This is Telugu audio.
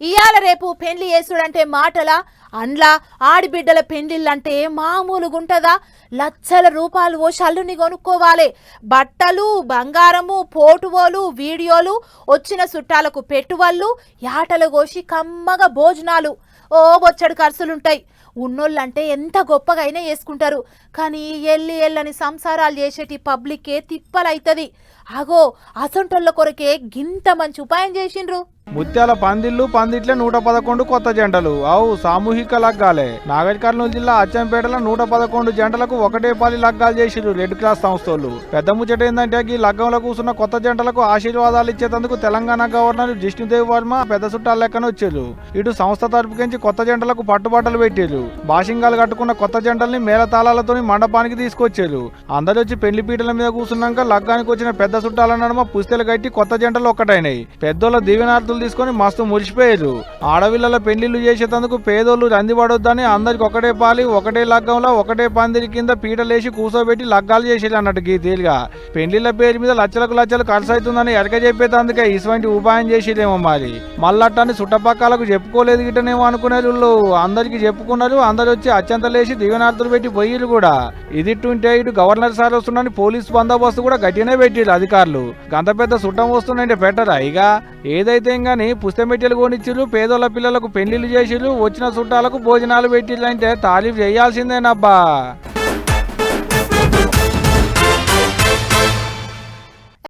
ఇయాల రేపు పెళ్ళి చేసుడంటే మాటలా? అండ్లా ఆడిబిడ్డల పెళ్ళిళ్ళంటే మామూలుగుంటదా? లక్షల రూపాయలు ఓ షల్లుని కొనుక్కోవాలి బట్టలు బంగారము పోటువోలు వీడియోలు వచ్చిన చుట్టాలకు పెట్టువళ్ళు యాటలు కోసి కమ్మగా భోజనాలు. ఓ బొచ్చడి ఖర్చులుంటాయి. ఉన్నోళ్ళంటే ఎంత గొప్పగా అయినా వేసుకుంటారు కానీ ఎల్లి ఎల్లని సంసారాలు చేసేటి పబ్లిక్కే తిప్పలైతుంది. ఆగో అసొంటోళ్ళ కొరకే గింత మంచి ఉపాయం చేసిండ్రు. ముత్యాల పందిళ్ళు పందిట్లే నూట పదకొండు కొత్త జంటలు. అవు సామూహిక లగ్గాలే. నాగర్ కర్నూలు జిల్లా అచ్చంపేటలో నూట పదకొండు జంటలకు ఒకటే పది లగ్గాలు చేసిరు రెడ్ క్రాస్ సంస్థలు పెద్ద ముచ్చట ఏంటంటే ఈ లగ్గంలో కూర్చున్న కొత్త జంటలకు ఆశీర్వాదాలు ఇచ్చేందుకు తెలంగాణ గవర్నర్ జిష్ణుదేవ్ వర్మ పెద్ద చుట్టాల లెక్కన వచ్చారు. ఇటు సంస్థ తరపుకించి కొత్త జంటలకు పట్టుబట్టలు పెట్టారు బాషింగాలు కట్టుకున్న కొత్త జంటల్ని మేళతాళాలతో మండపానికి తీసుకొచ్చారు. అందరూ వచ్చి పెళ్ళి పీటల మీద కూర్చున్నాక లగ్గానికి వచ్చిన పెద్ద చుట్టాల నడుమ పుస్తెలు కట్టి కొత్త జంటలు ఒక్కటైనాయి. పెద్దోళ్ళ దీవెనార్థులు తీసుకొని మస్తు మురిసిపోయారు. ఆడవిళ్ళ పెళ్ళిళ్ళు చేసేటందుకు పేదోళ్ళు రందిపడొద్దని అందరికి ఒకటే పాలి ఒకటే లగ్గంలో ఒకటే పందిరి కింద పీటలేసి కూసోబెట్టి లగ్గాలు చేసేది అన్నట్టు గీతీలుగా. పెళ్ళిళ్ళ పేరు మీద లక్షలకు లక్షలు ఖర్చు అవుతుందని ఎరక చెప్పేటందుకే ఇటువంటి ఉపాయం చేసేదేమో మరి. మళ్ళట్టని చుట్టపక్కలకు చెప్పుకోలేదు గిట్టనేమో అనుకునేది అందరికి చెప్పుకున్నారు అందరు వచ్చి అత్యంత లేచి దీవెనార్థులు పెట్టి పోయిరు కూడా. ఇది ఇటుంటే ఇటు గవర్నర్ సార్ వస్తున్నాని పోలీస్ బందోబస్తు కూడా గట్టినే పెట్టిరు అధికారులు. గంత పెద్ద సుట్టం వస్తుందంటే పెట్టరా ఇక ఏదైతే గాని పుస్తమెట్టెలు కొనిచ్చిర్రు పేదోళ్ళ పిల్లలకు పెళ్ళిళ్ళు చేసిర్రు వచ్చిన చుట్టాలకు భోజనాలు పెట్టిర్రు అంటే తారీఫ్ చేయాల్సిందేనబ్బా